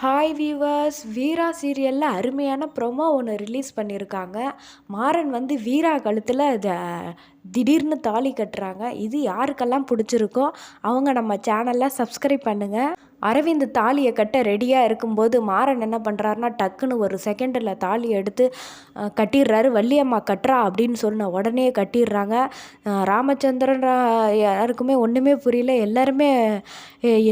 Hi viewers வீரா சீரியலில் அருமையான promo ஒன்று ரிலீஸ் பண்ணியிருக்காங்க மாறன் வந்து வீரா கழுத்தில் த திடீர்னு தாலி கட்டுறாங்க. இது யாருக்கெல்லாம் பிடிச்சிருக்கோ அவங்க நம்ம சேனலில் சப்ஸ்கிரைப் பண்ணுங்கள் அரவிந்த் தாலியை கட்ட ரெடியாக இருக்கும்போது மாறன் என்ன பண்ணுறாருனா டக்குன்னு ஒரு செகண்டில் தாலி எடுத்து கட்டிடுறாரு. வள்ளியம்மா கட்டுறா அப்படின்னு சொன்ன உடனே கட்டிடுறாங்க. ராமச்சந்திரன் யாருக்குமே ஒன்றுமே புரியல. எல்லாருமே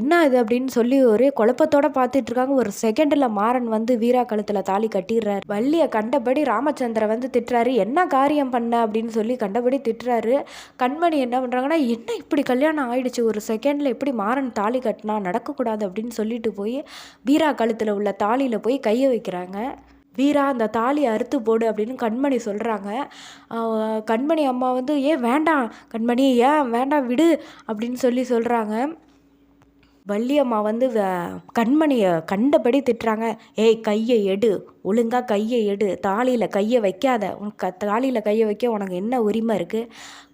என்ன இது? அப்படின்னு சொல்லி ஒரே குழப்பத்தோடு பார்த்துட்டு இருக்காங்க ஒரு செகண்டில் மாறன் வந்து வீரா கழுத்தில் தாலி கட்டிடுறாரு. வள்ளியை கண்டபடி ராமச்சந்திரன் வந்து திட்டுறாரு. என்ன காரியம் பண்ண? அப்படின்னு சொல்லி கண்டபடி திட்டுறாரு. கண்மணி என்ன பண்ணுறாங்கன்னா என்ன இப்படி கல்யாணம் ஆயிடுச்சு? ஒரு செகண்டில் எப்படி மாறன் தாலி கட்டினா நடக்கக்கூடாது. அப்படின்னு சொல்லிட்டு போய் வீரா கழுத்தில் உள்ள தாலியில் போய் கையை வைக்கிறாங்க. வீரா அந்த தாலியை அறுத்து போடு அப்படின்னு கண்மணி சொல்கிறாங்க கண்மணி அம்மா வந்து ஏன் வேண்டாம் கண்மணி ஏன் வேண்டாம் விடு அப்படின்னு சொல்லி சொல்கிறாங்க வள்ளியம்மா வந்து வ- கண்மணியை கண்டபடி திட்டுறாங்க. ஏய் கையை எடு. ஒழுங்காக கையை எடு. தாலியில் கையை வைக்காத. உன் க தாலியில் கையை வைக்க உனக்கு என்ன உரிமை இருக்குது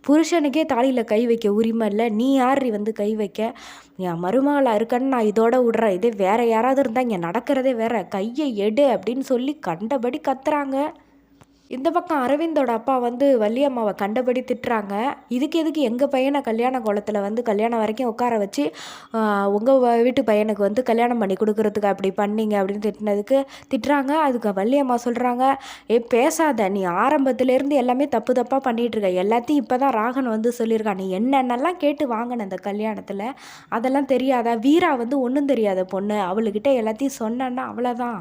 புருஷனுக்கே தாலியில் கை வைக்க உரிமை இல்லை. நீ யார் வந்து கை வைக்க? என் மருமகளாக இருக்கன்னு நான் இதோட விடுறேன். இதே வேறு யாராவது இருந்தால் இங்கே நடக்கிறதே வேற. கையை எடு அப்படின்னு சொல்லி கண்டபடி கத்துறாங்க. இந்த பக்கம் அரவிந்தோட அப்பா வந்து வள்ளியம்மாவை கண்டபடி திட்டுறாங்க. இதுக்கு எதுக்கு எங்கள் பையனை கல்யாண கோலத்தில் வந்து கல்யாணம் வரைக்கும் உட்கார வச்சு உங்கள் வீட்டு பையனுக்கு வந்து கல்யாணம் பண்ணி கொடுக்குறதுக்கு அப்படி பண்ணீங்க அப்படின்னு திட்டினதுக்கு திட்டுறாங்க. அதுக்கு வள்ளியம்மா சொல்கிறாங்க ஏ பேசாத. நீ ஆரம்பத்துலேருந்து எல்லாமே தப்பு தப்பாக பண்ணிகிட்டு இருக்க. எல்லாத்தையும் இப்போ தான் ராகன் வந்து சொல்லியிருக்கான் நீ என்னென்னலாம் கேட்டு வாங்கின இந்த கல்யாணத்தில்? அதெல்லாம் தெரியாதா? வீரா வந்து ஒன்றும் தெரியாத பொண்ணு. அவளுக்கிட்ட எல்லாத்தையும் சொன்னேன்னா அவ்வளோதான்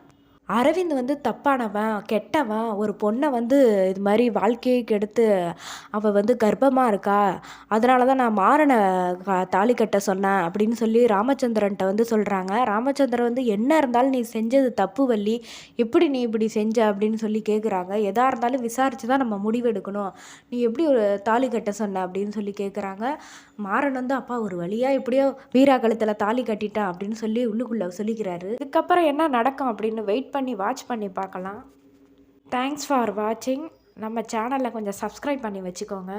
அரவிந்த் வந்து தப்பானவன் கெட்டவன் ஒரு பொண்ணை வந்து இது மாதிரி வாழ்க்கையை கெடுத்து அவள் வந்து கர்ப்பமாக இருக்கா? அதனால தான் நான் மாறனை தாலி கட்ட சொன்னேன் அப்படின்னு சொல்லி ராமச்சந்திரன்ட்ட வந்து சொல்கிறாங்க ராமச்சந்திரன் வந்து என்ன இருந்தாலும் நீ செஞ்சது தப்பு வள்ளி. எப்படி நீ இப்படி செஞ்ச? அப்படின்னு சொல்லி கேட்குறாங்க எதாக இருந்தாலும் விசாரித்து தான் நம்ம முடிவெடுக்கணும் நீ எப்படி ஒரு தாலி கட்ட சொன்ன? அப்படின்னு சொல்லி கேட்குறாங்க மாறன் வந்து அப்பா ஒரு வழியாக எப்படியோ வீரா கழுத்தில் தாலி கட்டிட்டான் அப்படின்னு சொல்லி உள்ளுக்குள்ளே சொல்லிக்கிறாரு. இதுக்கப்புறம் என்ன நடக்கும் அப்படின்னு வெயிட் பண்ணி வாட்ச் பண்ணி பார்க்கலாம். தேங்க்ஸ் ஃபார் வாட்சிங் நம்ம சேனலை கொஞ்சம் சப்ஸ்கிரைப் பண்ணி வச்சுக்கோங்க.